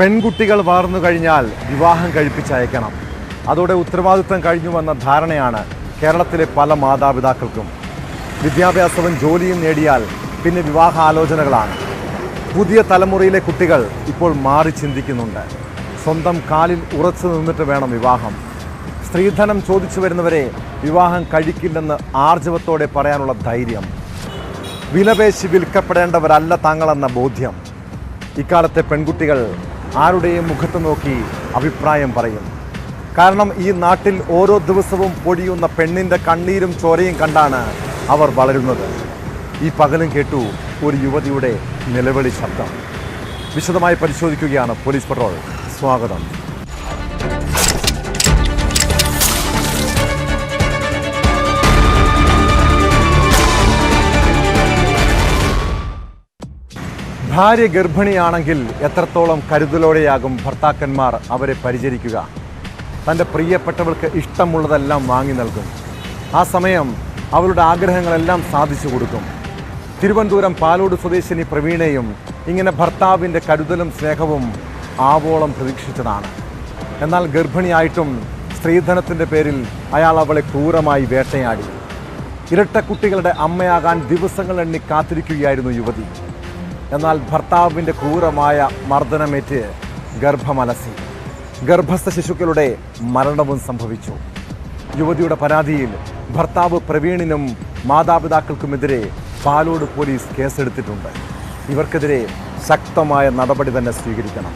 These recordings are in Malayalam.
പെൺകുട്ടികൾ വളർന്നു കഴിഞ്ഞാൽ വിവാഹം കഴിപ്പിച്ചയക്കണം. അതോടെ ഉത്തരവാദിത്തം കഴിഞ്ഞുവെന്ന ധാരണയാണ് കേരളത്തിലെ പല മാതാപിതാക്കൾക്കും. വിദ്യാഭ്യാസവും ജോലിയും നേടിയാൽ പിന്നെ വിവാഹാലോചനകളാണ്. പുതിയ തലമുറയിലെ കുട്ടികൾ ഇപ്പോൾ മാറി ചിന്തിക്കുന്നുണ്ട്. സ്വന്തം കാലിൽ ഉറച്ചു നിന്നിട്ട് വേണം വിവാഹം. സ്ത്രീധനം ചോദിച്ചു വരുന്നവരെ വിവാഹം കഴിക്കില്ലെന്ന് ആർജവത്തോടെ പറയാനുള്ള ധൈര്യം. വിലപേശി വിൽക്കപ്പെടേണ്ടവരല്ല താങ്കളെന്ന ബോധ്യം. ഇക്കാലത്തെ പെൺകുട്ടികൾ ആരുടെയും മുഖത്ത് നോക്കി അഭിപ്രായം പറയും. കാരണം ഈ നാട്ടിൽ ഓരോ ദിവസവും പൊടിയുന്ന പെണ്ണിന്റെ കണ്ണീരും ചോരയും കണ്ടാണ് അവർ വളരുന്നത്. ഈ പകലും കേട്ടു ഒരു യുവതിയുടെ നിലവിളി ശബ്ദം. വിശദമായി പരിശോധിക്കുകയാണ് പോലീസ് പട്രോൾ. സ്വാഗതം. ഭാര്യ ഗർഭിണിയാണെങ്കിൽ എത്രത്തോളം കരുതലോടെയാകും ഭർത്താക്കന്മാർ അവരെ പരിചരിക്കുക? തന്റെ പ്രിയപ്പെട്ടവൾക്ക് ഇഷ്ടമുള്ളതെല്ലാം വാങ്ങി നൽകും. ആ സമയം അവരുടെ ആഗ്രഹങ്ങളെല്ലാം സാധിച്ചു കൊടുക്കും. തിരുവനന്തപുരം പാലോട് സ്വദേശിനി പ്രവീണയും ഇങ്ങനെ ഭർത്താവിന്റെ കരുതലും സ്നേഹവും ആവോളം പ്രതീക്ഷിച്ചതാണ്. എന്നാൽ ഗർഭിണിയായിട്ടും സ്ത്രീധനത്തിന്റെ പേരിൽ അയാൾ അവളെ ക്രൂരമായി വേട്ടയാടി. ഇരട്ട കുട്ടികളുടെ അമ്മയാകാൻ ദിവസങ്ങൾ എണ്ണി കാത്തിരിക്കുകയായിരുന്നു യുവതി. എന്നാൽ ഭർത്താവിന്റെ ക്രൂരമായ മർദ്ദനമേറ്റ് ഗർഭമലസി. ഗർഭസ്ഥ ശിശുക്കളുടെ മരണവും സംഭവിച്ചു. യുവതിയുടെ പരാതിയിൽ ഭർത്താവ് പ്രവീണിനും മാതാപിതാക്കൾക്കുമെതിരെ പാലോട് പോലീസ് കേസെടുത്തിട്ടുണ്ട്. ഇവർക്കെതിരെ ശക്തമായ നടപടി തന്നെ സ്വീകരിക്കണം.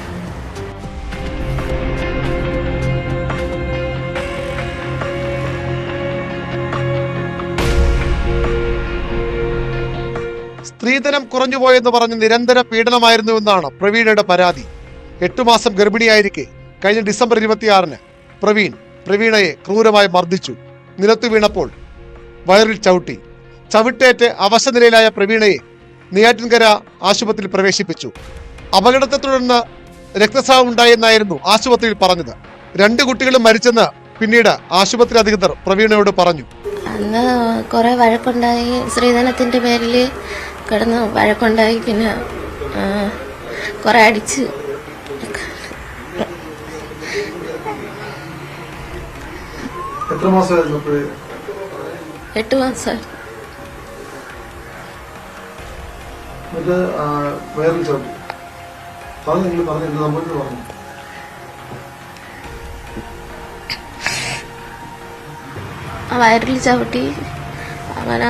സ്ത്രീധനം കുറഞ്ഞുപോയെന്ന് പറഞ്ഞ് നിരന്തര പീഡനമായിരുന്നുവെന്നാണ് പ്രവീണയുടെ പരാതി. എട്ടു മാസം ഗർഭിണിയായിരിക്കെ കഴിഞ്ഞ ഡിസംബർ ഇരുപത്തിയാറിന് പ്രവീൺ പ്രവീണയെ ക്രൂരമായി മർദ്ദിച്ചു. നിലത്തു വീണപ്പോൾ വയറിൽ ചവിട്ടി. ചവിട്ടേറ്റ് അവശനിലയിലായ പ്രവീണയെ നെയ്യാറ്റിൻകര ആശുപത്രിയിൽ പ്രവേശിപ്പിച്ചു. അപകടത്തെ തുടർന്ന് രക്തസ്രാവം ഉണ്ടായെന്നായിരുന്നു ആശുപത്രിയിൽ പറഞ്ഞത്. രണ്ട് കുട്ടികളും മരിച്ചെന്ന് പിന്നീട് ആശുപത്രി അധികൃതർ പ്രവീണയോട് പറഞ്ഞു. അന്ന് കുറെ വഴക്കുണ്ടായി. സ്ത്രീധനത്തിന്റെ പേരിൽ കിടന്ന് വഴക്കുണ്ടായി. പിന്നെ കുറെ അടിച്ച്. എട്ട് മാസം വയറിൽ ചവിട്ടി അങ്ങനെ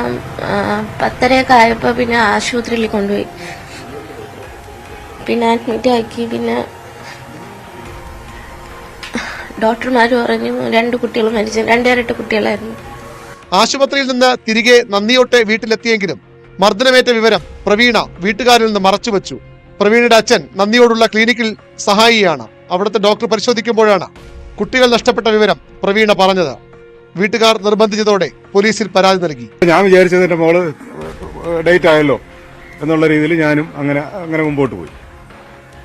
പത്തരയൊക്കെ ആയപ്പോൾ പിന്നെ ആശുപത്രിയിൽ കൊണ്ടുപോയി. പിന്നെ അഡ്മിറ്റ് ആക്കി പിന്നെ ഡോക്ടർമാർ പറഞ്ഞു രണ്ട് കുട്ടികൾ മരിച്ചു രണ്ടേരട്ട് കുട്ടികളായിരുന്നു. ആശുപത്രിയിൽ നിന്ന് തിരികെ നന്ദിയോട്ടെ വീട്ടിലെത്തിയെങ്കിലും മർദ്ദനമേറ്റ വിവരം പ്രവീണ വീട്ടുകാരിൽ നിന്ന് മറച്ചുവെച്ചു പ്രവീണയുടെ അച്ഛൻ നന്ദിയോടുള്ള ക്ലിനിക്കിൽ സഹായിയാണ്. അവിടുത്തെ ഡോക്ടർ പരിശോധിക്കുമ്പോഴാണ് കുട്ടികൾ നഷ്ടപ്പെട്ട വിവരം പ്രവീണ പറഞ്ഞത്. വീട്ടുകാർ നിർബന്ധിച്ചതോടെ പോലീസിൽ പരാതി നൽകി. ഞാൻ വിചാരിച്ചത് എന്റെ മോൾ ഡേറ്റ് ആയല്ലോ എന്നുള്ള രീതിയിൽ ഞാനും അങ്ങനെ അങ്ങനെ മുമ്പോട്ട് പോയി.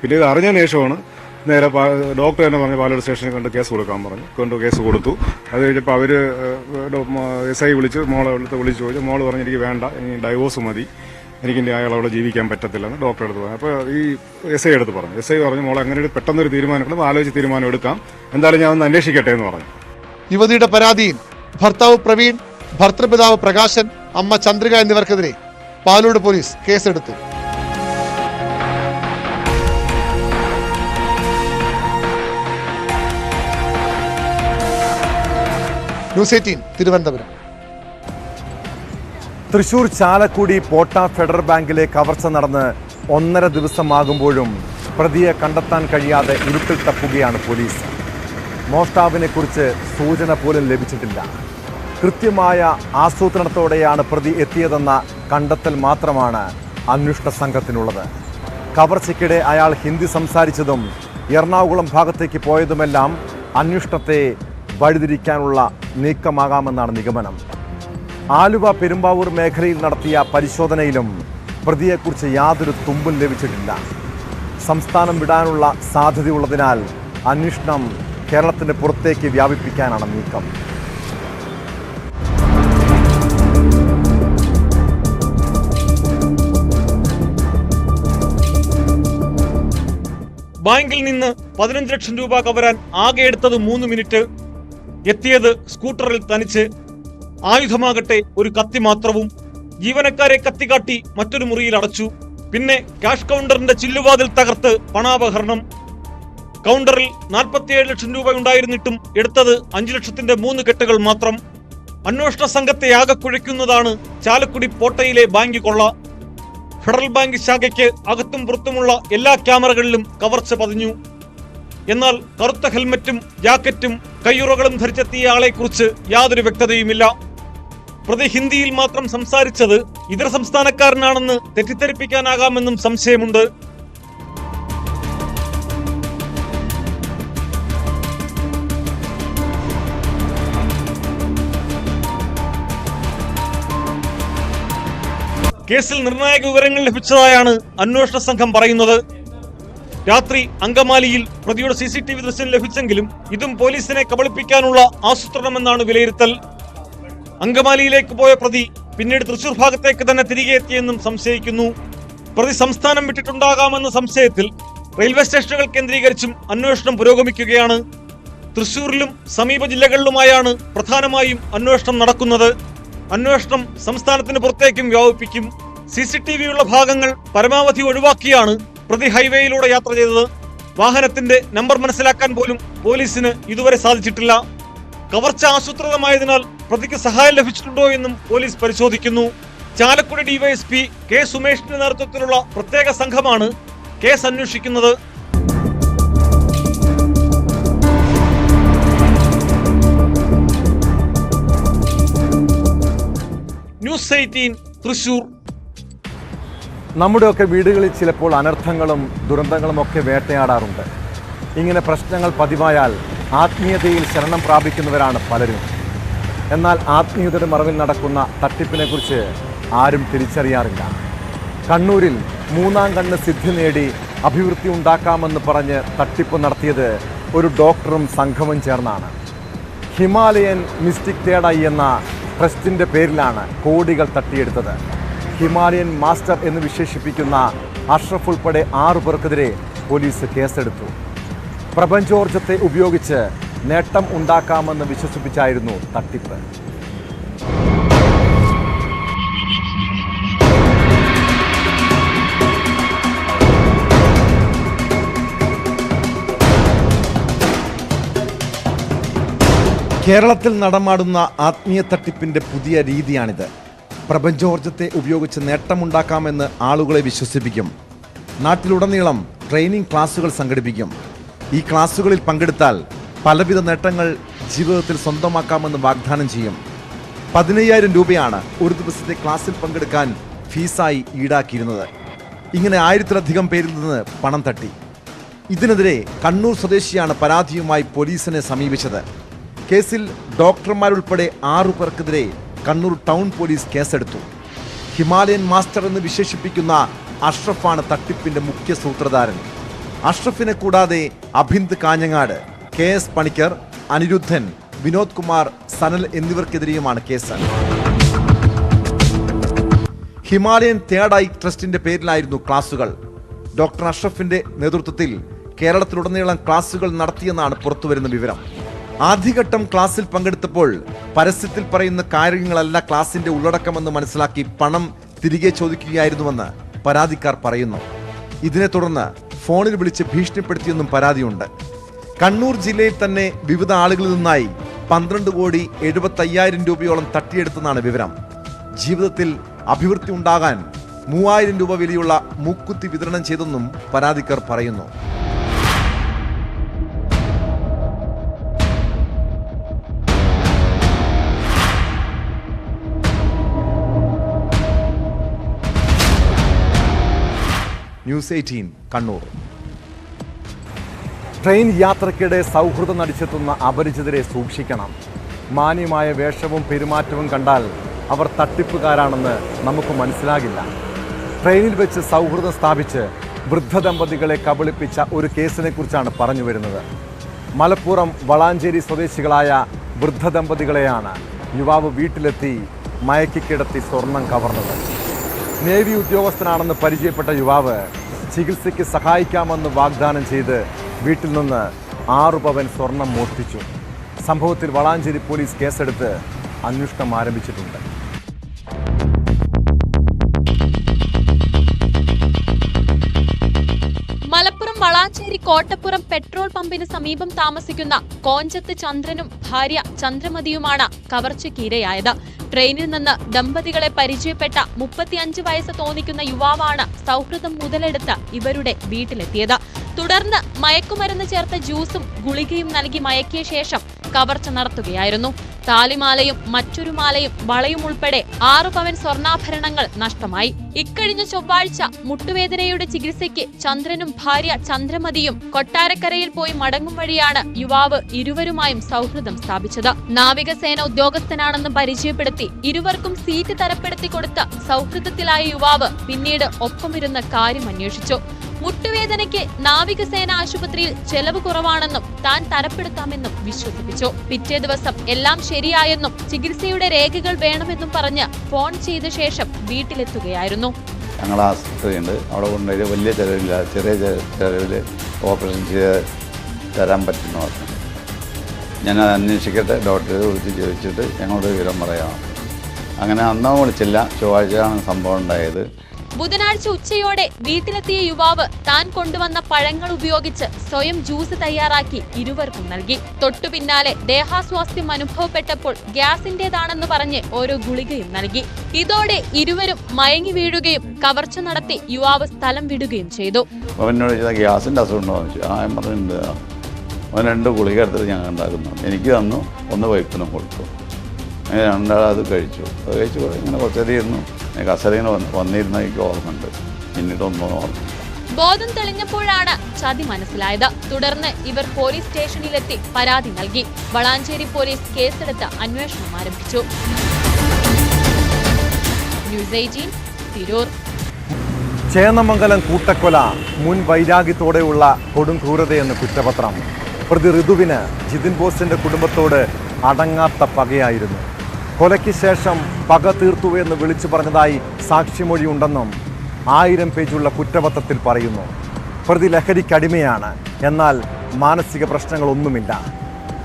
പിന്നെ ഇത് അറിഞ്ഞ ശേഷമാണ് നേരെ ഡോക്ടർ തന്നെ പറഞ്ഞു പാലോട് സ്റ്റേഷനിൽ കണ്ട് കേസ് കൊടുക്കാൻ പറഞ്ഞു. കൊണ്ട് കേസ് കൊടുത്തു. അത് കഴിഞ്ഞപ്പോൾ അവർ എസ് ഐ വിളിച്ച് മോളെ അടുത്ത് വിളിച്ച് ചോദിച്ചു. മോൾ പറഞ്ഞു എനിക്ക് വേണ്ട ഇനി ഡൈവോഴ്സ് മതി. എനിക്ക് അയാൾ അവിടെ ജീവിക്കാൻ പറ്റത്തില്ലെന്ന് ഡോക്ടർ എടുത്ത് പറഞ്ഞു. അപ്പോൾ ഈ എസ് ഐ എടുത്ത് പറഞ്ഞു. എസ് ഐ പറഞ്ഞു മോളെ അങ്ങനെ ഒരു പെട്ടെന്നൊരു തീരുമാനം എടുക്കണം ആലോചിച്ച് തീരുമാനം എടുക്കാം എന്തായാലും ഞാൻ ഒന്ന് അന്വേഷിക്കട്ടെ എന്ന് പറഞ്ഞു. യുവതിയുടെ പരാതിയിൽ ഭർത്താവ് പ്രവീൺ ഭർത്തൃപിതാവ് പ്രകാശൻ അമ്മ ചന്ദ്രിക എന്നിവർക്കെതിരെ പാലോട് പോലീസ് കേസെടുത്തു. News eighteen Thiruvananthapuram. Thrissur Chalakudy Potta federal ബാങ്കിലെ കവർച്ച നടന്ന് ഒന്നര ദിവസമാകുമ്പോഴും പ്രതിയെ കണ്ടെത്താൻ കഴിയാതെ ഇരുട്ടിൽ തപ്പുകയാണ് പോലീസ്. മോഷ്ടാവിനെ കുറിച്ച് സൂചന പോലും ലഭിച്ചിട്ടില്ല. കൃത്യമായ ആസൂത്രണത്തോടെയാണ് പ്രതി എത്തിയതെന്ന കണ്ടെത്തൽ മാത്രമാണ് അന്വേഷണ സംഘത്തിനുള്ളത്. കവർച്ചയ്ക്കിടെ അയാൾ ഹിന്ദി സംസാരിച്ചതും എറണാകുളം ഭാഗത്തേക്ക് പോയതുമെല്ലാം അന്വേഷണത്തെ വഴിതിരിക്കാനുള്ള നീക്കമാകാമെന്നാണ് നിഗമനം. ആലുവ പെരുമ്പാവൂർ മേഖലയിൽ നടത്തിയ പരിശോധനയിലും പ്രതിയെക്കുറിച്ച് യാതൊരു തുമ്പും ലഭിച്ചിട്ടില്ല. സംസ്ഥാനം വിടാനുള്ള സാധ്യതയുള്ളതിനാൽ അന്വേഷണം കേരളത്തിന് പുറത്തേക്ക് വ്യാപിപ്പിക്കാനാണ് നീക്കം. ബാങ്കിൽ നിന്ന് പതിനഞ്ച് ലക്ഷം രൂപ കവരാൻ ആകെ എടുത്തത് മൂന്ന് മിനിറ്റ്. എത്തിയത് സ്കൂട്ടറിൽ തനിച്ച്. ആയുധമാകട്ടെ ഒരു കത്തി മാത്രവും. ജീവനക്കാരെ കത്തികാട്ടി മറ്റൊരു മുറിയിൽ അടച്ചു. പിന്നെ ക്യാഷ് കൗണ്ടറിന്റെ ചില്ലുവാതിൽ തകർത്ത് പണാപഹരണം. കൗണ്ടറിൽ നാൽപ്പത്തിയേഴ് ലക്ഷം രൂപ ഉണ്ടായിരുന്നിട്ടും എടുത്തത് അഞ്ചു ലക്ഷത്തിന്റെ മൂന്ന് കെട്ടുകൾ മാത്രം. അന്വേഷണ സംഘത്തെ ആകെ കുഴയ്ക്കുന്നതാണ് ചാലക്കുടി പോട്ടയിലെ ബാങ്ക് കൊള്ള. ഫെഡറൽ ബാങ്ക് ശാഖയ്ക്ക് അകത്തും പുറത്തുമുള്ള എല്ലാ ക്യാമറകളിലും കവർച്ച പതിഞ്ഞു. എന്നാൽ കറുത്ത ഹെൽമറ്റും ജാക്കറ്റും കയ്യുറകളും ധരിച്ചെത്തിയ ആളെക്കുറിച്ച് യാതൊരു വ്യക്തതയുമില്ല. പ്രതി ഹിന്ദിയിൽ മാത്രം സംസാരിച്ചത് ഇതര സംസ്ഥാനക്കാരനാണെന്ന് തെറ്റിദ്ധരിപ്പിക്കാനാകാമെന്നും സംശയമുണ്ട്. കേസിൽ നിർണായക വിവരങ്ങൾ ലഭിച്ചതായാണ് അന്വേഷണ സംഘം പറയുന്നത്. രാത്രി അങ്കമാലിയിൽ പ്രതിയുടെ സി സി ടി വി ദൃശ്യം ലഭിച്ചെങ്കിലും ഇതും പോലീസിനെ കബളിപ്പിക്കാനുള്ള ആസൂത്രണമെന്നാണ് വിലയിരുത്തൽ. അങ്കമാലിയിലേക്ക് പോയ പ്രതി പിന്നീട് തൃശൂർ ഭാഗത്തേക്ക് തന്നെ തിരികെ എത്തിയെന്നും സംശയിക്കുന്നു. പ്രതി സംസ്ഥാനം വിട്ടിട്ടുണ്ടാകാമെന്ന സംശയത്തിൽ റെയിൽവേ സ്റ്റേഷനുകൾ കേന്ദ്രീകരിച്ചും അന്വേഷണം പുരോഗമിക്കുകയാണ്. തൃശൂരിലും സമീപ ജില്ലകളിലുമായാണ് പ്രധാനമായും അന്വേഷണം നടക്കുന്നത്. അന്വേഷണം സംസ്ഥാനത്തിന് പുറത്തേക്കും വ്യാപിപ്പിക്കും. സി സി ടി വിയുള്ള ഭാഗങ്ങൾ പരമാവധി ഒഴിവാക്കിയാണ് പ്രതി ഹൈവേയിലൂടെ യാത്ര ചെയ്തത്. വാഹനത്തിന്റെ നമ്പർ മനസ്സിലാക്കാൻ പോലും പോലീസിന് ഇതുവരെ സാധിച്ചിട്ടില്ല. കവർച്ച ആസൂത്രിതമായതിനാൽ പ്രതിക്ക് സഹായം ലഭിച്ചിട്ടുണ്ടോ എന്നും പോലീസ് പരിശോധിക്കുന്നു. ചാലക്കുടി ഡിവൈഎസ്പി കെ സുമേഷിന്റെ നേതൃത്വത്തിലുള്ള പ്രത്യേക സംഘമാണ് കേസ് അന്വേഷിക്കുന്നത്. News eighteen Thrissur. നമ്മുടെയൊക്കെ വീടുകളിൽ ചിലപ്പോൾ അനർത്ഥങ്ങളും ദുരന്തങ്ങളും ഒക്കെ വേട്ടയാടാറുണ്ട്. ഇങ്ങനെ പ്രശ്നങ്ങൾ പതിവായാൽ ആത്മീയതയിൽ ശരണം പ്രാപിക്കുന്നവരാണ് പലരും. എന്നാൽ ആത്മീയതയുടെ മറവിൽ നടക്കുന്ന തട്ടിപ്പിനെക്കുറിച്ച് ആരും തിരിച്ചറിയാറില്ല. കണ്ണൂരിൽ മൂന്നാം കണ്ണ് സിദ്ധി നേടി അഭിവൃദ്ധി ഉണ്ടാക്കാമെന്ന് പറഞ്ഞ് തട്ടിപ്പ് നടത്തിയത് ഒരു ഡോക്ടറും സംഘവും ചേർന്നാണ്. ഹിമാലയൻ മിസ്റ്റിക് തേടായി എന്ന ട്രസ്റ്റിന്റെ പേരിലാണ് കോടികൾ തട്ടിയെടുത്തത്. ഹിമാലയൻ മാസ്റ്റർ എന്ന് വിശേഷിപ്പിക്കുന്ന അഷ്റഫ് ഉൾപ്പെടെ ആറു പേർക്കെതിരെ പോലീസ് കേസെടുത്തു. പ്രപഞ്ചോർജത്തെ ഉപയോഗിച്ച് നേട്ടം ഉണ്ടാക്കാമെന്ന് വിശ്വസിപ്പിച്ചായിരുന്നു തട്ടിപ്പ്. കേരളത്തിൽ നടമാടുന്ന ആത്മീയ തട്ടിപ്പിന്റെ പുതിയ രീതിയാണിത്. പ്രപഞ്ചോർജത്തെ ഉപയോഗിച്ച് നേട്ടമുണ്ടാക്കാമെന്ന് ആളുകളെ വിശ്വസിപ്പിക്കും. നാട്ടിലുടനീളം ട്രെയിനിങ് ക്ലാസുകൾ സംഘടിപ്പിക്കും. ഈ ക്ലാസുകളിൽ പങ്കെടുത്താൽ പലവിധ നേട്ടങ്ങൾ ജീവിതത്തിൽ സ്വന്തമാക്കാമെന്ന് വാഗ്ദാനം ചെയ്യും. പതിനയ്യായിരം രൂപയാണ് ഒരു ദിവസത്തെ ക്ലാസ്സിൽ പങ്കെടുക്കാൻ ഫീസായി ഈടാക്കിയിരുന്നത്. ഇങ്ങനെ ആയിരത്തിലധികം പേരിൽ നിന്ന് പണം തട്ടി. ഇതിനെതിരെ കണ്ണൂർ സ്വദേശിയാണ് പരാതിയുമായി പോലീസിനെ സമീപിച്ചത്. കേസിൽ ഡോക്ടർമാരുൾപ്പെടെ ആറു പേർക്കെതിരെ കണ്ണൂർ ടൗൺ പോലീസ് കേസെടുത്തു. ഹിമാലയൻ മാസ്റ്റർ എന്ന് വിശേഷിപ്പിക്കുന്ന അഷ്റഫാണ് തട്ടിപ്പിന്റെ മുഖ്യ സൂത്രധാരൻ. അഷ്റഫിനെ കൂടാതെ അഭിന്ദ് കാഞ്ഞങ്ങാട് കെ എസ് പണിക്കർ അനിരുദ്ധൻ വിനോദ് കുമാർ സനൽ എന്നിവർക്കെതിരെയുമാണ് കേസ്. ഹിമാലയൻ തേർഡ് ഐ ട്രസ്റ്റിന്റെ പേരിലായിരുന്നു ക്ലാസുകൾ. ഡോക്ടർ അഷ്റഫിന്റെ നേതൃത്വത്തിൽ കേരളത്തിലുടനീളം ക്ലാസുകൾ നടത്തിയെന്നാണ് പുറത്തുവരുന്ന വിവരം. ആദ്യഘട്ടം ക്ലാസ്സിൽ പങ്കെടുത്തപ്പോൾ പരസ്യത്തിൽ പറയുന്ന കാര്യങ്ങളല്ല ക്ലാസിന്റെ ഉള്ളടക്കമെന്ന് മനസ്സിലാക്കി പണം തിരികെ ചോദിക്കുകയായിരുന്നുവെന്ന് പരാതിക്കാർ പറയുന്നു. ഇതിനെ തുടർന്ന് ഫോണിൽ വിളിച്ച് ഭീഷണിപ്പെടുത്തിയെന്നും പരാതിയുണ്ട്. കണ്ണൂർ ജില്ലയിൽ തന്നെ വിവിധ ആളുകളിൽ നിന്നായി പന്ത്രണ്ട് കോടി എഴുപത്തയ്യായിരം രൂപയോളം തട്ടിയെടുത്തെന്നാണ് വിവരം. ജീവിതത്തിൽ അഭിവൃദ്ധി ഉണ്ടാകാൻ മൂവായിരം രൂപ വിലയുള്ള മൂക്കുത്തി വിതരണം ചെയ്തെന്നും പരാതിക്കാർ പറയുന്നു. News eighteen Kannur. ട്രെയിൻ യാത്രയ്ക്കിടെ സൗഹൃദം നടിച്ചെത്തുന്ന അപരിചിതരെ സൂക്ഷിക്കണം. മാന്യമായ വേഷവും പെരുമാറ്റവും കണ്ടാൽ അവർ തട്ടിപ്പുകാരാണെന്ന് നമുക്ക് മനസ്സിലാകില്ല. ട്രെയിനിൽ വെച്ച് സൗഹൃദം സ്ഥാപിച്ച് വൃദ്ധ ദമ്പതികളെ കബളിപ്പിച്ച ഒരു കേസിനെ കുറിച്ചാണ് പറഞ്ഞു വരുന്നത്. മലപ്പുറം വളാഞ്ചേരി സ്വദേശികളായ വൃദ്ധ ദമ്പതികളെയാണ് യുവാവ് വീട്ടിലെത്തി മയക്കിക്കിടത്തി സ്വർണം കവർന്നത്. നേവി ഉദ്യോഗസ്ഥനാണെന്ന് പരിചയപ്പെട്ട യുവാവ് ചികിത്സയ്ക്ക് സഹായിക്കാമെന്ന് വാഗ്ദാനം ചെയ്ത് വീട്ടിൽ നിന്ന് ആറു പവൻ സ്വർണം മോഷ്ടിച്ചു. സംഭവത്തിൽ വളാഞ്ചേരി പോലീസ് കേസെടുത്ത് അന്വേഷണം ആരംഭിച്ചിട്ടുണ്ട്. മലപ്പുറം വളാഞ്ചേരി കോട്ടപ്പുറം പെട്രോൾ പമ്പിന് സമീപം താമസിക്കുന്ന കോഞ്ചത്ത് ചന്ദ്രനും ഭാര്യ ചന്ദ്രമതിയുമാണ് കവർച്ചയ്ക്ക് ഇരയായത്. ട്രെയിനിൽ നിന്ന് ദമ്പതികളെ പരിചയപ്പെട്ട മുപ്പത്തിയഞ്ച് വയസ്സ് തോന്നിക്കുന്ന യുവാവാണ് സൗഹൃദം മുതലെടുത്ത് ഇവരുടെ വീട്ടിലെത്തിയത്. തുടർന്ന് മയക്കുമരുന്ന് ചേർത്ത ജ്യൂസും ഗുളികയും നൽകി മയക്കിയ ശേഷം കവർച്ച നടത്തുകയായിരുന്നു. താലിമാലയും മറ്റൊരു മാലയും വളയും ഉൾപ്പെടെ ആറു പവൻ സ്വർണാഭരണങ്ങൾ നഷ്ടമായി. ഇക്കഴിഞ്ഞ ചൊവ്വാഴ്ച മുട്ടുവേദനയുടെ ചികിത്സയ്ക്ക് ചന്ദ്രനും ഭാര്യ ചന്ദ്രമതിയും കൊട്ടാരക്കരയിൽ പോയി മടങ്ങും വഴിയാണ് യുവാവ് ഇരുവരുമായും സൗഹൃദം സ്ഥാപിച്ചത്. നാവികസേന ഉദ്യോഗസ്ഥനാണെന്ന് പരിചയപ്പെടുത്തി ഇരുവർക്കും സീറ്റ് തരപ്പെടുത്തി കൊടുത്ത സൗഹൃദത്തിലായ യുവാവ് പിന്നീട് ഒപ്പമിരുന്ന കാര്യം അന്വേഷിച്ചു മുട്ടുവേദനയ്ക്ക് നാവികസേന ആശുപത്രിയിൽ ചെലവ് കുറവാണെന്നും താൻ തരപ്പെടുത്താമെന്നും വിശ്വസിപ്പിച്ചു. പിറ്റേ ദിവസം എല്ലാം ശരിയായെന്നും ചികിത്സയുടെ രേഖകൾ വേണമെന്നും പറഞ്ഞ് ഫോൺ ചെയ്ത ശേഷം വീട്ടിലെത്തുകയായിരുന്നു. ഞങ്ങൾ ആശുപത്രിയുണ്ട് അവിടെ കൊണ്ടുപോയി വലിയ ചിലവില്ല. ചെറിയ ചിലവിൽ ഓപ്പറേഷൻ ചെയ്ത് തരാൻ പറ്റുന്ന പറഞ്ഞു. ഞാനത് അന്വേഷിക്കട്ടെ ഡോക്ടറെ വിളിച്ച് ചോദിച്ചിട്ട് ഞങ്ങളോട് വിവരം പറയാം. അങ്ങനെ അന്നോ വിളിച്ചില്ല. ചൊവ്വാഴ്ചയാണ് സംഭവം ഉണ്ടായത്. ബുധനാഴ്ച ഉച്ചയോടെ വീട്ടിലെത്തിയ യുവാവ് താൻ കൊണ്ടുവന്ന പഴങ്ങൾ ഉപയോഗിച്ച് സ്വയം ജ്യൂസ് തയ്യാറാക്കി ഇരുവർക്കും നൽകി. തൊട്ടു പിന്നാലെ ദേഹാസ്വാസ്ഥ്യം അനുഭവപ്പെട്ടപ്പോൾ ഗ്യാസിന്റേതാണെന്ന് പറഞ്ഞ് ഓരോ ഗുളികയും നൽകി. ഇതോടെ ഇരുവരും മയങ്ങി വീഴുകയും കവർച്ച നടത്തി യുവാവ് സ്ഥലം വിടുകയും ചെയ്തു. ഗ്യാസിന്റെ അസുഖം ഞാൻ പറഞ്ഞിട്ടുണ്ട് അവൻ രണ്ട് ഗുളിക എടുത്തിട്ട് ഞാൻ ഉണ്ടാക്കുന്നു. എനിക്ക് തന്നു ഒന്ന് വൈപ്പിനും കൊടുത്തു. അങ്ങനെ രണ്ടാളത് കഴിച്ചു. അത് കഴിച്ചു ഇങ്ങനെ കുറച്ചധികം കസര ഇങ്ങനെ വന്ന് വന്നിരുന്ന എനിക്ക് ഓർമ്മയുണ്ട്. പിന്നീടൊന്നും ഓർമ്മ ബോധം തെളിഞ്ഞപ്പോഴാണ് ചതി മനസ്സിലായത്. തുടർന്ന് ഇവർ പോലീസ് സ്റ്റേഷനിലെത്തി പരാതി നൽകി. വളാഞ്ചേരി പോലീസ് കേസെടുത്ത് അന്വേഷണം ആരംഭിച്ചു. News eighteen Tirur. ചേന്നമംഗലം കൂട്ടക്കൊല മുൻ വൈരാഗ്യത്തോടെയുള്ള കൊടും ക്രൂരതയെന്ന് കുറ്റപത്രം പ്രതി ഋതുവിന് ജിതിൻ ബോസിന്റെ കുടുംബത്തോട് അടങ്ങാത്ത പകയായിരുന്നു. കൊലയ്ക്ക് ശേഷം പക തീർത്തു എന്ന് വിളിച്ചു പറഞ്ഞതായി സാക്ഷിമൊഴിയുണ്ടെന്നും ആയിരം പേജുള്ള കുറ്റപത്രത്തിൽ പറയുന്നു. പ്രതി ലഹരിക്കടിമയാണ് എന്നാൽ മാനസിക പ്രശ്നങ്ങളൊന്നുമില്ല.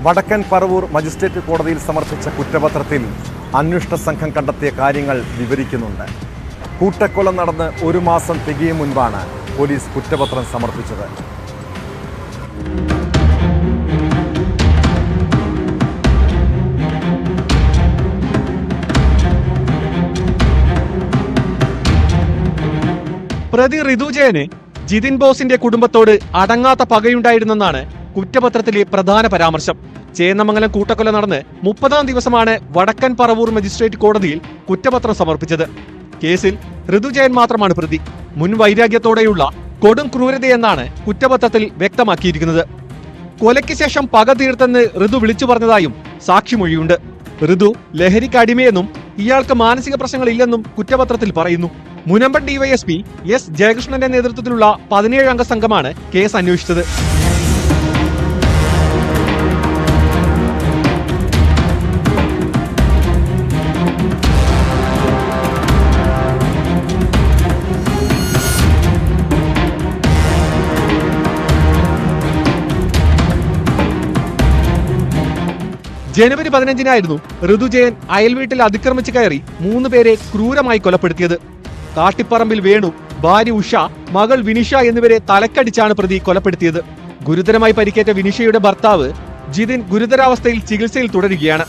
വടക്കൻ പറവൂർ മജിസ്ട്രേറ്റ് കോടതിയിൽ സമർപ്പിച്ച കുറ്റപത്രത്തിൽ അന്വേഷണ സംഘം കണ്ടെത്തിയ കാര്യങ്ങൾ വിവരിക്കുന്നുണ്ട്. കൂട്ടക്കൊല നടന്ന് ഒരു മാസം തികയും മുൻപാണ് പോലീസ് കുറ്റപത്രം സമർപ്പിച്ചത്. പ്രതി ഋതുജയന് ജിതിൻ ബോസിന്റെ കുടുംബത്തോട് അടങ്ങാത്ത പകയുണ്ടായിരുന്നെന്നാണ് കുറ്റപത്രത്തിലെ പ്രധാന പരാമർശം. ചേന്നമംഗലം കൂട്ടക്കൊല നടന്ന് മുപ്പതാം ദിവസമാണ് വടക്കൻ പറവൂർ മജിസ്ട്രേറ്റ് കോടതിയിൽ കുറ്റപത്രം സമർപ്പിച്ചത്. കേസിൽ ഋതുജയൻ മാത്രമാണ് പ്രതി. മുൻ വൈരാഗ്യത്തോടെയുള്ള കൊടും ക്രൂരതയെന്നാണ് കുറ്റപത്രത്തിൽ വ്യക്തമാക്കിയിരിക്കുന്നത്. കൊലയ്ക്ക് ശേഷം പക തീർത്തെന്ന് ഋതു വിളിച്ചു പറഞ്ഞതായും സാക്ഷിമൊഴിയുണ്ട്. ഋതു ലഹരിക്ക് അടിമയെന്നും ഇയാൾക്ക് മാനസിക പ്രശ്നങ്ങളില്ലെന്നും കുറ്റപത്രത്തിൽ പറയുന്നു. മുനമ്പൻ ഡിവൈഎസ്പി എസ് ജയകൃഷ്ണന്റെ നേതൃത്വത്തിലുള്ള പതിനേഴ് അംഗ സംഘമാണ് കേസ് അന്വേഷിച്ചത്. ജനുവരി പതിനഞ്ചിനായിരുന്നു ഋതുജയൻ അയൽവീട്ടിൽ അതിക്രമിച്ചു കയറി മൂന്ന് പേരെ ക്രൂരമായി കൊലപ്പെടുത്തിയത്. കാട്ടിപ്പറമ്പിൽ വേണു ഭാര്യ ഉഷ മകൾ വിനിഷ എന്നിവരെ തലക്കടിച്ചാണ് പ്രതി കൊലപ്പെടുത്തിയത്. ഗുരുതരമായി പരിക്കേറ്റ വിനിഷയുടെ ഭർത്താവ് ജിതിൻ ഗുരുതരാവസ്ഥയിൽ ചികിത്സയിൽ തുടരുകയാണ്.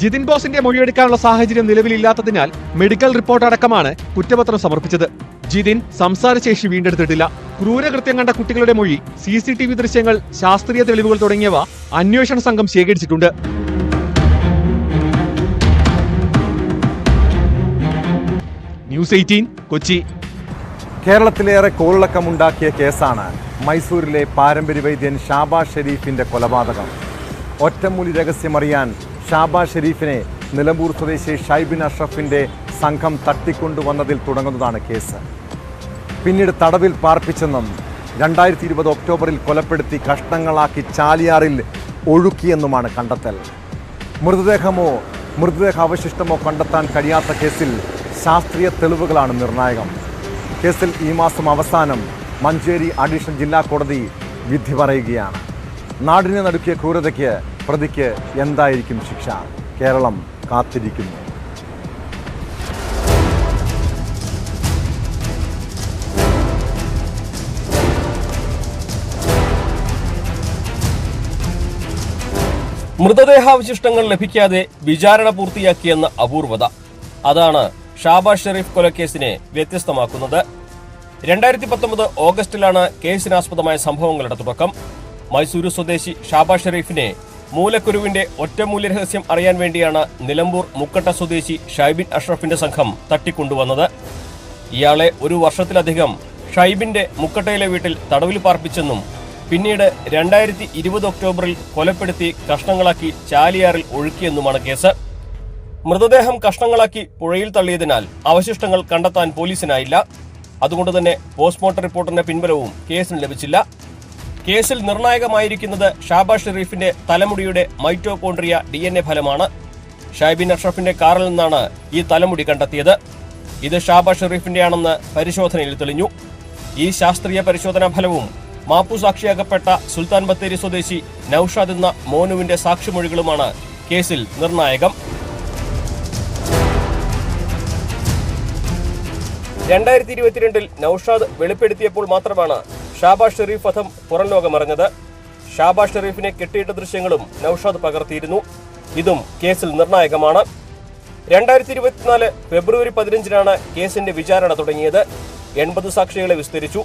ജിതിൻ ബോസിന്റെ മൊഴിയെടുക്കാനുള്ള സാഹചര്യം നിലവിലില്ലാത്തതിനാൽ മെഡിക്കൽ റിപ്പോർട്ട് അടക്കമാണ് കുറ്റപത്രം സമർപ്പിച്ചത്. ജിതിൻ സംസാരശേഷി വീണ്ടെടുത്തിട്ടില്ല. ക്രൂരകൃത്യം കണ്ട കുട്ടികളുടെ മൊഴി സി ദൃശ്യങ്ങൾ ശാസ്ത്രീയ തെളിവുകൾ തുടങ്ങിയവ അന്വേഷണ സംഘം ശേഖരിച്ചിട്ടുണ്ട്. News eighteen Kochi. കേരളത്തിലേറെ കോളിളക്കമുണ്ടാക്കിയ കേസാണ് മൈസൂരിലെ പാരമ്പര്യ വൈദ്യൻ ഷാബാ ഷെരീഫിന്റെ കൊലപാതകം. ഒറ്റമൂലി രഹസ്യമറിയാൻ ഷാബാ ഷെരീഫിനെ നിലമ്പൂർ സ്വദേശി ഷൈബിൻ അഷ്റഫിന്റെ സംഘം തട്ടിക്കൊണ്ടുവന്നതിൽ തുടങ്ങുന്നതാണ് കേസ്. പിന്നീട് തടവിൽ പാർപ്പിച്ചെന്നും രണ്ടായിരത്തി ഇരുപത് ഒക്ടോബറിൽ കൊലപ്പെടുത്തി കഷ്ണങ്ങളാക്കി ചാലിയാറിൽ ഒഴുക്കിയെന്നുമാണ് കണ്ടെത്തൽ. മൃതദേഹമോ മൃതദേഹ അവശിഷ്ടമോ കണ്ടെത്താൻ കഴിയാത്ത കേസിൽ ശാസ്ത്രീയ തെളിവുകളാണ് നിർണായകം. കേസിൽ ഈ മാസം അവസാനം മഞ്ചേരി അഡീഷണൽ ജില്ലാ കോടതി വിധി പറയുകയാണ്. നാടിനെ നടുക്കിയ ക്രൂരതയ്ക്ക് പ്രതിക്ക് എന്തായിരിക്കും ശിക്ഷ? കേരളം കാത്തിരിക്കുന്നു. മൃതദേഹാവശിഷ്ടങ്ങൾ ലഭിക്കാതെ വിചാരണ പൂർത്തിയാക്കിയെന്ന അപൂർവത. അതാണ് ഷാബാസ് ഷെറീഫ് കൊലക്കേസിനെ വ്യത്യസ്തമാക്കുന്നത്. രണ്ടായിരത്തി പത്തൊമ്പത് ഓഗസ്റ്റിലാണ് കേസിനാസ്പദമായ സംഭവങ്ങളുടെ തുടക്കം. മൈസൂരു സ്വദേശി ഷാബാസ് ഷെറീഫിനെ മൂലക്കുരുവിന്റെ ഒറ്റമൂല്യ രഹസ്യം അറിയാൻ വേണ്ടിയാണ് നിലമ്പൂർ മുക്കട്ട സ്വദേശി ഷൈബിൻ അഷ്റഫിന്റെ സംഘം തട്ടിക്കൊണ്ടുവന്നത്. ഇയാളെ ഒരു വർഷത്തിലധികം ഷൈബിന്റെ മുക്കട്ടയിലെ വീട്ടിൽ തടവിൽ പാർപ്പിച്ചെന്നും പിന്നീട് രണ്ടായിരത്തി ഇരുപത് ഒക്ടോബറിൽ കൊലപ്പെടുത്തി കഷ്ണങ്ങളാക്കി ചാലിയാറിൽ ഒഴുക്കിയെന്നുമാണ് കേസ്. മൃതദേഹം കഷ്ണങ്ങളാക്കി പുഴയിൽ തള്ളിയതിനാൽ അവശിഷ്ടങ്ങൾ കണ്ടെത്താൻ പോലീസിനായില്ല. അതുകൊണ്ട് തന്നെ പോസ്റ്റ്മോർട്ടം റിപ്പോർട്ടിന്റെ പിൻബലവും കേസിന് ലഭിച്ചില്ല. കേസിൽ നിർണായകമായിരിക്കുന്നത് ഷാബാഷ് ഷെറീഫിന്റെ തലമുടിയുടെ മൈറ്റോകോൺട്രിയ ഡി എൻ എ ഫലമാണ്. ഷൈബിൻ അഷ്റഫിന്റെ കാറിൽ നിന്നാണ് ഈ തലമുടി കണ്ടെത്തിയത്. ഇത് ഷാബാ ഷെരീഫിന്റെയാണെന്ന് പരിശോധനയിൽ തെളിഞ്ഞു. ഈ ശാസ്ത്രീയ പരിശോധനാ ഫലവും മാപ്പു സാക്ഷിയാകപ്പെട്ട സുൽത്താൻ ബത്തേരി സ്വദേശി നൌഷാദ് എന്ന മോനുവിന്റെ സാക്ഷിമൊഴികളുമാണ് കേസിൽ നിർണായകം. രണ്ടായിരത്തി ഇരുപത്തിരണ്ടിൽ നൌഷാദ് വെളിപ്പെടുത്തിയപ്പോൾ മാത്രമാണ് ഷാബാഷ് ഷെറീഫ് വധം പുറം ലോകമറിഞ്ഞത്. ഷാബാസ് ഷെറീഫിനെ കെട്ടിയിട്ട ദൃശ്യങ്ങളും നൌഷാദ് പകർത്തിയിരുന്നു. ഇതും കേസിൽ നിർണായകമാണ്. രണ്ടായിരത്തി ഇരുപത്തിനാല് ഫെബ്രുവരി പതിനഞ്ചിനാണ് കേസിന്റെ വിചാരണ തുടങ്ങിയത്. എൺപത് സാക്ഷികളെ വിസ്തരിച്ചു.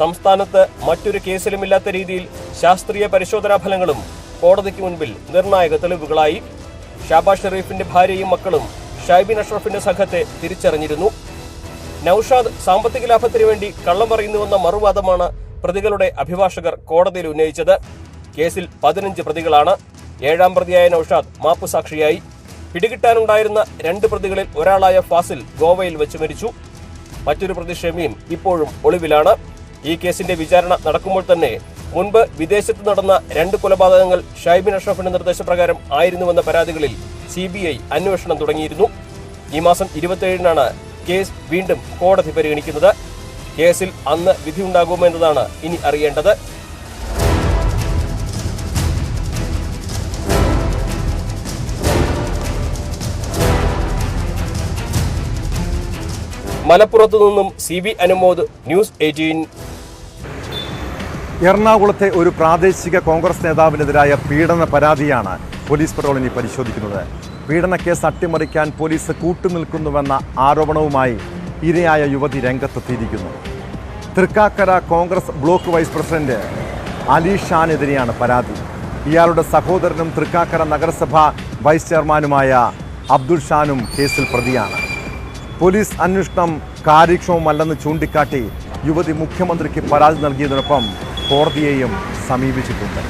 സംസ്ഥാനത്ത് മറ്റൊരു കേസിലുമില്ലാത്ത രീതിയിൽ ശാസ്ത്രീയ പരിശോധനാ ഫലങ്ങളും കോടതിക്ക് മുൻപിൽ നിർണായക തെളിവുകളായി. ഷാബാഷ് ഷെറീഫിന്റെ ഭാര്യയും മക്കളും ഷൈബിൻ അഷ്റഫിന്റെ സംഘത്തെ തിരിച്ചറിഞ്ഞിരുന്നു. നൌഷാദ് സാമ്പത്തിക ലാഭത്തിനു വേണ്ടി കള്ളം പറയുന്നുവെന്ന മറുവാദമാണ് പ്രതികളുടെ അഭിഭാഷകർ കോടതിയിൽ ഉന്നയിച്ചത്. കേസിൽ പതിനഞ്ച് പ്രതികളാണ്. ഏഴാം പ്രതിയായ നൌഷാദ് മാപ്പുസാക്ഷിയായി. പിടികിട്ടാനുണ്ടായിരുന്ന രണ്ട് പ്രതികളിൽ ഒരാളായ ഫാസിൽ ഗോവയിൽ വെച്ച് മരിച്ചു. മറ്റൊരു പ്രതി ഷമീം ഇപ്പോഴും ഒളിവിലാണ്. ഈ കേസിന്റെ വിചാരണ നടക്കുമ്പോൾ തന്നെ മുൻപ് വിദേശത്ത് നടന്ന രണ്ട് കൊലപാതകങ്ങൾ ഷൈബിൻ അഷ്റഫിന്റെ നിർദ്ദേശപ്രകാരം ആയിരുന്നുവെന്ന പരാതികളിൽ സി ബി ഐ അന്വേഷണം തുടങ്ങിയിരുന്നു. ഈ മാസം ഇരുപത്തിയേഴിനാണ് കേസ് വീണ്ടും കോടതി പരിഗണിക്കുന്നത്. കേസിൽ അന്ന് വിധിയുണ്ടാകുമോ എന്നതാണ് ഇനി അറിയേണ്ടത്. മലപ്പുറത്തു നിന്നും C V Anumod news eighteen. എറണാകുളത്തെ ഒരു പ്രാദേശിക കോൺഗ്രസ് നേതാവിനെതിരായ പീഡന പരാതിയാണ് പോലീസ് പട്രോളിനി പരിശോധിക്കുന്നത്. പീഡന കേസ് അട്ടിമറിക്കാൻ പോലീസ് കൂട്ടുനിൽക്കുന്നുവെന്ന ആരോപണവുമായി ഇരയായ യുവതി രംഗത്തെത്തിയിരിക്കുന്നു. Thrikkakara Congress block vice president Ali ഷാനെതിരെയാണ് പരാതി. ഇയാളുടെ സഹോദരനും തൃക്കാക്കര നഗരസഭ വൈസ് ചെയർമാനുമായ അബ്ദുൾ ഷാനും കേസിൽ പ്രതിയാണ്. പോലീസ് അന്വേഷണം കാര്യക്ഷമമല്ലെന്ന് ചൂണ്ടിക്കാട്ടി യുവതി മുഖ്യമന്ത്രിക്ക് പരാതി നൽകിയതിനൊപ്പം കോടതിയെയും സമീപിച്ചിട്ടുണ്ട്.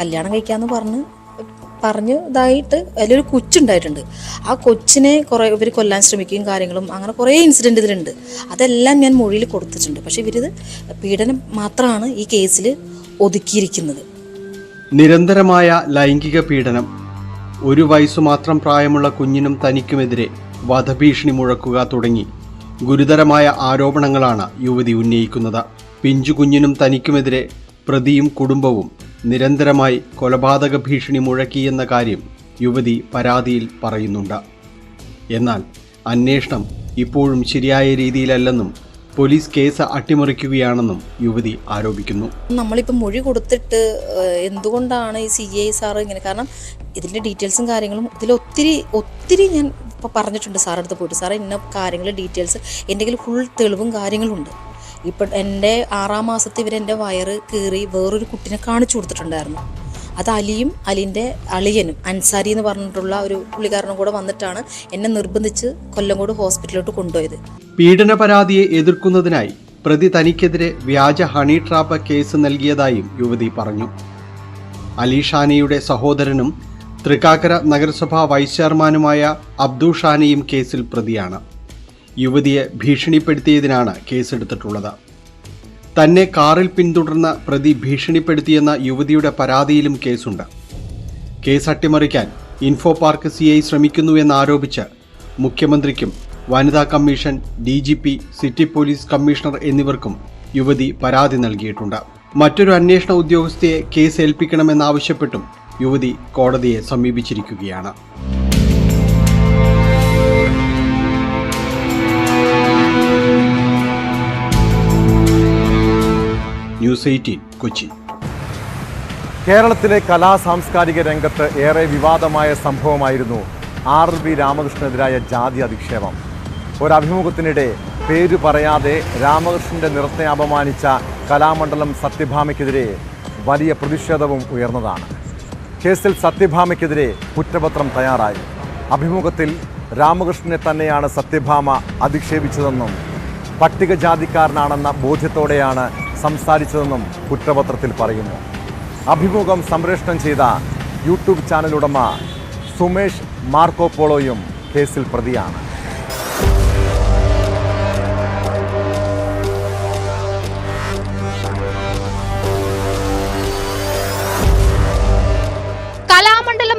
കല്യാണം കഴിക്കാന്ന് പറഞ്ഞ് പറഞ്ഞ് ഇതായിട്ട് അതിലൊരു കൊച്ചുണ്ടായിട്ടുണ്ട്. ആ കൊച്ചിനെ കുറേ ഇവർ കൊല്ലാൻ ശ്രമിക്കുകയും കാര്യങ്ങളും അങ്ങനെ കുറേ ഇൻസിഡന്റ് ഇതിലുണ്ട്. അതെല്ലാം ഞാൻ മൊഴിയിൽ കൊടുത്തിട്ടുണ്ട്. പക്ഷേ ഇവരിത് പീഡനം മാത്രമാണ് ഈ കേസിൽ ഒതുക്കിയിരിക്കുന്നത്. നിരന്തരമായ ലൈംഗിക പീഡനം. ഒരു വയസ്സു മാത്രം പ്രായമുള്ള കുഞ്ഞിനും തനിക്കുമെതിരെ വധഭീഷണി മുഴക്കുക തുടങ്ങി. ഗുരുതരമായ ആരോപണങ്ങളാണ് യുവതി ഉന്നയിക്കുന്നത്. പിഞ്ചു കുഞ്ഞിനും തനിക്കുമെതിരെ പ്രതിയും കുടുംബവും നിരന്തരമായി കൊലപാതക ഭീഷണി മുഴക്കിയെന്ന കാര്യം യുവതി പരാതിയിൽ പറയുന്നുണ്ട്. എന്നാൽ അന്വേഷണം ഇപ്പോഴും ശരിയായ രീതിയിലല്ലെന്നും പോലീസ് കേസ് അട്ടിമറിക്കുകയാണെന്നും യുവതി ആരോപിക്കുന്നു. നമ്മളിപ്പോൾ മൊഴി കൊടുത്തിട്ട് എന്തുകൊണ്ടാണ് ഈ സി ഐ സാർ ഇങ്ങനെ? കാരണം ഇതിന്റെ ഡീറ്റെയിൽസും കാര്യങ്ങളും ഇതിൽ ഒത്തിരി ഒത്തിരി ഞാൻ ഇപ്പോൾ പറഞ്ഞിട്ടുണ്ട് സാറെടുത്ത് പോയിട്ട്. സാറേ ഇന്ന കാര്യങ്ങൾ ഡീറ്റെയിൽസ് എന്തെങ്കിലും ഫുൾ തെളിവും കാര്യങ്ങളും ഉണ്ട് ഇപ്പം എന്റെ ആറാം മാസത്തിൽ എന്റെ വയറ് കീറി വേറൊരു കുട്ടിനെ കാണിച്ചു കൊടുത്തിട്ടുണ്ടായിരുന്നു. അത് അലിയും അലിന്റെ അളിയനും അൻസാരി എന്ന് പറഞ്ഞിട്ടുള്ള ഒരു പുള്ളിക്കാരനും കൂടെ വന്നിട്ടാണ് എന്നെ നിർബന്ധിച്ച് കൊല്ലങ്കോട് ഹോസ്പിറ്റലിലോട്ട് കൊണ്ടുപോയത്. പീഡന പരാതിയെ എതിർക്കുന്നതിനായി പ്രതി തനിക്കെതിരെ വ്യാജ ഹണി ട്രാപ്പ് കേസ് നൽകിയതായും യുവതി പറഞ്ഞു. അലിഷാനിയുടെ സഹോദരനും തൃക്കാക്കര നഗരസഭാ വൈസ് ചെയർമാനുമായ അബ്ദു ഷാനിയും കേസിൽ പ്രതിയാണ്. യുവതിയെ ഭീഷണിപ്പെടുത്തിയതിനാണ് കേസെടുത്തിട്ടുള്ളത്. തന്നെ കാറിൽ പിന്തുടർന്ന പ്രതി ഭീഷണിപ്പെടുത്തിയെന്ന യുവതിയുടെ പരാതിയിലും കേസുണ്ട്. കേസ് അട്ടിമറിക്കാൻ ഇൻഫോ പാർക്ക് സി ഐ ശ്രമിക്കുന്നുവെന്നാരോപിച്ച് മുഖ്യമന്ത്രിക്കും വനിതാ commission D G P city police commissioner എന്നിവർക്കും യുവതി പരാതി നൽകിയിട്ടുണ്ട്. മറ്റൊരു അന്വേഷണ ഉദ്യോഗസ്ഥയെ കേസ് ഏൽപ്പിക്കണമെന്നാവശ്യപ്പെട്ടും യുവതി കോടതിയെ സമീപിച്ചിരിക്കുകയാണ്. News eighteen Kochi. കേരളത്തിലെ കലാ സാംസ്കാരിക രംഗത്ത് ഏറെ വിവാദമായ സംഭവമായിരുന്നു ആർ വി രാമകൃഷ്ണനെതിരായ ജാതി അധിക്ഷേപം. ഒരഭിമുഖത്തിനിടെ പേര് പറയാതെ രാമകൃഷ്ണന്റെ നിറത്തെ അപമാനിച്ച കലാമണ്ഡലം സത്യഭാമയ്ക്കെതിരെ വലിയ പ്രതിഷേധവും ഉയർന്നതാണ്. കേസിൽ സത്യഭാമയ്ക്കെതിരെ കുറ്റപത്രം തയ്യാറായി. അഭിമുഖത്തിൽ രാമകൃഷ്ണനെ തന്നെയാണ് സത്യഭാമ അധിക്ഷേപിച്ചതെന്നും പട്ടികജാതിക്കാരനാണെന്ന ബോധ്യത്തോടെയാണ് സംസാരിച്ചതെന്നും കുറ്റപത്രത്തിൽ പറയുന്നു. അഭിമുഖം സംപ്രേഷണം ചെയ്ത യൂട്യൂബ് ചാനൽ ഉടമ സുമേഷ് മാർക്കോപോളോയും കേസിൽ പ്രതിയാണ്.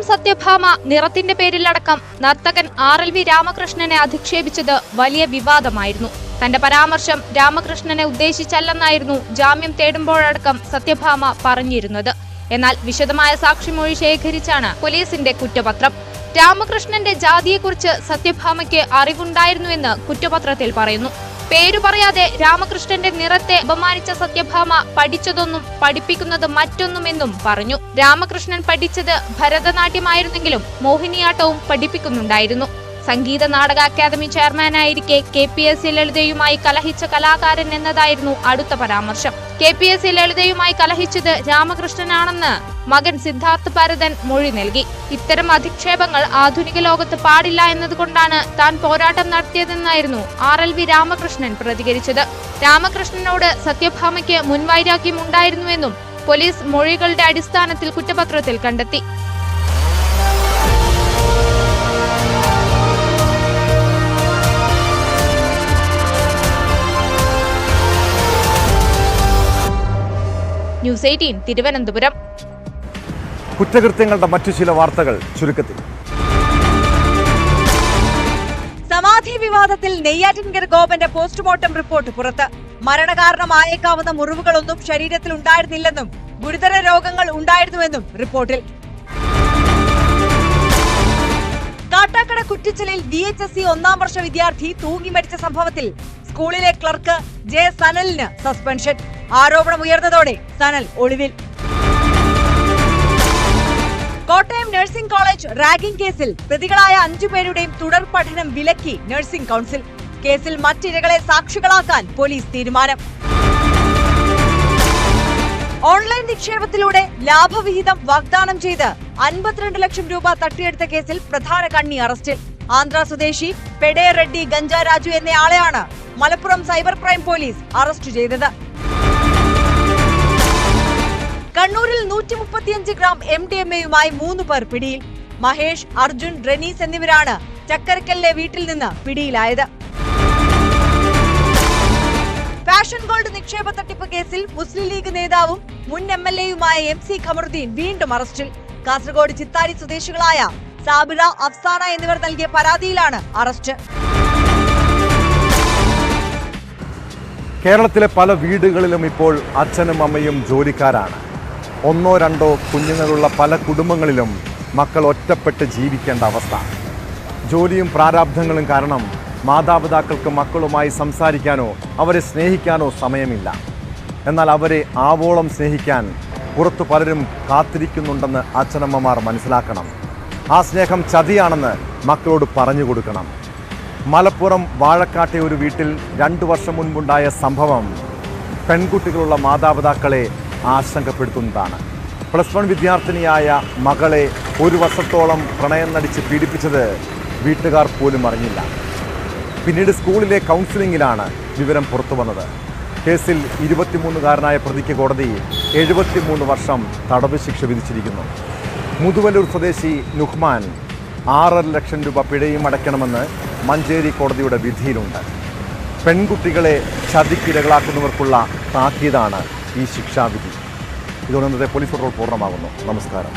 സത്യഭാമ നിറത്തിന്റെ പേരിലടക്കം നർത്തകൻ ആർ എൽ വി രാമകൃഷ്ണനെ അധിക്ഷേപിച്ചത് വലിയ വിവാദമായിരുന്നു. തന്റെ പരാമർശം രാമകൃഷ്ണനെ ഉദ്ദേശിച്ചല്ലെന്നായിരുന്നു ജാമ്യം തേടുമ്പോഴടക്കം സത്യഭാമ പറഞ്ഞിരുന്നത്. എന്നാൽ വിശദമായ സാക്ഷിമൊഴി ശേഖരിച്ചാണ് പോലീസിന്റെ കുറ്റപത്രം. രാമകൃഷ്ണന്റെ ജാതിയെക്കുറിച്ച് സത്യഭാമയ്ക്ക് അറിവുണ്ടായിരുന്നുവെന്ന് കുറ്റപത്രത്തിൽ പറയുന്നു. പേരു പറയാതെ രാമകൃഷ്ണന്റെ നിറത്തെ അപമാനിച്ച സത്യഭാമ പഠിച്ചതൊന്നും പഠിപ്പിക്കുന്നത് മറ്റൊന്നുമെന്നും പറഞ്ഞു. രാമകൃഷ്ണൻ പഠിച്ചത് ഭരതനാട്യമായിരുന്നെങ്കിലും മോഹിനിയാട്ടവും പഠിപ്പിക്കുന്നുണ്ടായിരുന്നു. സംഗീത നാടക അക്കാദമി ചെയർമാനായിരിക്കെ കെ പി എസ് സി ലളിതയുമായി കലഹിച്ച കലാകാരൻ എന്നതായിരുന്നു അടുത്ത പരാമർശം. കെ പി എസ് സി ലളിതയുമായി കലഹിച്ചത് രാമകൃഷ്ണനാണെന്ന് മകൻ സിദ്ധാർത്ഥ് ഭരതൻ മൊഴി നൽകി. ഇത്തരം അധിക്ഷേപങ്ങൾ ആധുനിക ലോകത്ത് പാടില്ല എന്നതുകൊണ്ടാണ് താൻ പോരാട്ടം നടത്തിയതെന്നായിരുന്നു ആർ എൽ വി രാമകൃഷ്ണൻ പ്രതികരിച്ചത്. രാമകൃഷ്ണനോട് സത്യഭാമയ്ക്ക് മുൻവൈരാഗ്യം ഉണ്ടായിരുന്നുവെന്നും പോലീസ് മൊഴികളുടെ അടിസ്ഥാനത്തിൽ കുറ്റപത്രത്തിൽ കണ്ടെത്തി. News eighteen Thiruvananthapuram. കുറ്റകൃത്യങ്ങളുടെ മറ്റു ചില വാർത്തകൾ ചുരുക്കത്തിൽ. സമാധി വിവാദത്തിൽ നെയ്യാറ്റിൻകര ഗോപന്റെ പോസ്റ്റ്മോർട്ടം റിപ്പോർട്ട് പുറത്ത്. മരണകാരണമായേക്കാവുന്ന മുറിവുകളൊന്നും ശരീരത്തിൽ ഉണ്ടായിരുന്നില്ലെന്നും ഗുരുതര രോഗങ്ങൾ ഉണ്ടായിരുന്നുവെന്നും റിപ്പോർട്ടിൽ. കാട്ടാക്കട കുറ്റിച്ചലിൽ ഡി എച്ച് എസ് സി ഒന്നാം വർഷ വിദ്യാർത്ഥി തൂങ്ങി മരിച്ച സംഭവത്തിൽ സ്കൂളിലെ ക്ലർക്ക് ജെ സനലിന് സസ്പെൻഷൻ. ആരോപണം ഉയർന്നതോടെ സനൽ ഒളിവിൽ. കോട്ടയം നഴ്സിംഗ് കോളേജ് റാഗിംഗ് കേസിൽ പ്രതികളായ അഞ്ചുപേരുടെയും തുടർ പഠനം വിലക്കി നഴ്സിംഗ് കൗൺസിൽ. കേസിൽ മറ്റിരകളെ സാക്ഷികളാക്കാൻ പോലീസ് തീരുമാനം. ഓൺലൈൻ നിക്ഷേപത്തിലൂടെ ലാഭവിഹിതം വാഗ്ദാനം ചെയ്ത് അൻപത്തിരണ്ട് ലക്ഷം രൂപ തട്ടിയെടുത്ത കേസിൽ പ്രധാന കണ്ണി അറസ്റ്റിൽ. ആന്ധ്ര സ്വദേശി Pede Reddy ഗഞ്ചാരാജു എന്നയാളെയാണ് Malappuram cyber crime police arrest ചെയ്തത്. കണ്ണൂരിൽ നൂറ്റി മുപ്പത്തിയഞ്ച് ഗ്രാം എം ഡി എം എയുമായി മൂന്ന് പേർ പിടിയിൽ. മഹേഷ് അർജുൻ റെനീസ് എന്നിവരാണ് ചക്കരക്കല്ലെ വീട്ടിൽ നിന്ന് പിടിയിലായത്. ഫാഷൻ ഗോൾഡ് നിക്ഷേപ തട്ടിപ്പ് കേസിൽ മുസ്ലിം ലീഗ് നേതാവും മുൻ എം എൽ എയുമായ എം സി ഖമറുദ്ദീൻ വീണ്ടും അറസ്റ്റിൽ. കാസർഗോഡ് ചിത്താരി സ്വദേശികളായ സാബിറ അഫ്സാന എന്നിവർ നൽകിയ പരാതിയിലാണ് അറസ്റ്റ്. കേരളത്തിലെ പല വീടുകളിലും ഇപ്പോൾ അച്ഛനും അമ്മയും ജോലിക്കാരാണ്. ഒന്നോ രണ്ടോ കുഞ്ഞുങ്ങളുള്ള പല കുടുംബങ്ങളിലും മക്കൾ ഒറ്റപ്പെട്ട് ജീവിക്കേണ്ട അവസ്ഥ. ജോലിയും പ്രാരാബ്ധങ്ങളും കാരണം മാതാപിതാക്കൾക്ക് മക്കളുമായി സംസാരിക്കാനോ അവരെ സ്നേഹിക്കാനോ സമയമില്ല. എന്നാൽ അവരെ ആവോളം സ്നേഹിക്കാൻ പുറത്തു പലരും കാത്തിരിക്കുന്നുണ്ടെന്ന് അച്ഛനമ്മമാർ മനസ്സിലാക്കണം. ആ സ്നേഹം ചതിയാണെന്ന് മക്കളോട് പറഞ്ഞു കൊടുക്കണം. മലപ്പുറം വാഴക്കാട്ടെ ഒരു വീട്ടിൽ രണ്ടു വർഷം മുൻപുണ്ടായ സംഭവം പെൺകുട്ടികളുള്ള മാതാപിതാക്കളെ ആശങ്കപ്പെടുത്തുന്നതാണ്. പ്ലസ് വൺ വിദ്യാർത്ഥിനിയായ മകളെ ഒരു വർഷത്തോളം പ്രണയം നടിച്ച് പീഡിപ്പിച്ചത് വീട്ടുകാർ പോലും അറിഞ്ഞില്ല. പിന്നീട് സ്കൂളിലെ കൗൺസിലിംഗിലാണ് വിവരം പുറത്തു വന്നത്. കേസിൽ ഇരുപത്തിമൂന്നുകാരനായ പ്രതിക്ക് കോടതി എഴുപത്തിമൂന്ന് വർഷം തടവ് ശിക്ഷ വിധിച്ചിരിക്കുന്നു. മുതുവല്ലൂർ സ്വദേശി നുഹ്മാൻ ആറര ലക്ഷം രൂപ പിഴയും അടയ്ക്കണമെന്ന് മഞ്ചേരി കോടതിയുടെ വിധിയിലുണ്ട്. പെൺകുട്ടികളെ ചതിക്കിരകളാക്കുന്നവർക്കുള്ള താക്കീതാണ് ഈ ശിക്ഷാവിധി. ഇതോടെ ഇന്നത്തെ പോലീസ് പട്രോൾ പൂർണമാകുന്നു. നമസ്കാരം.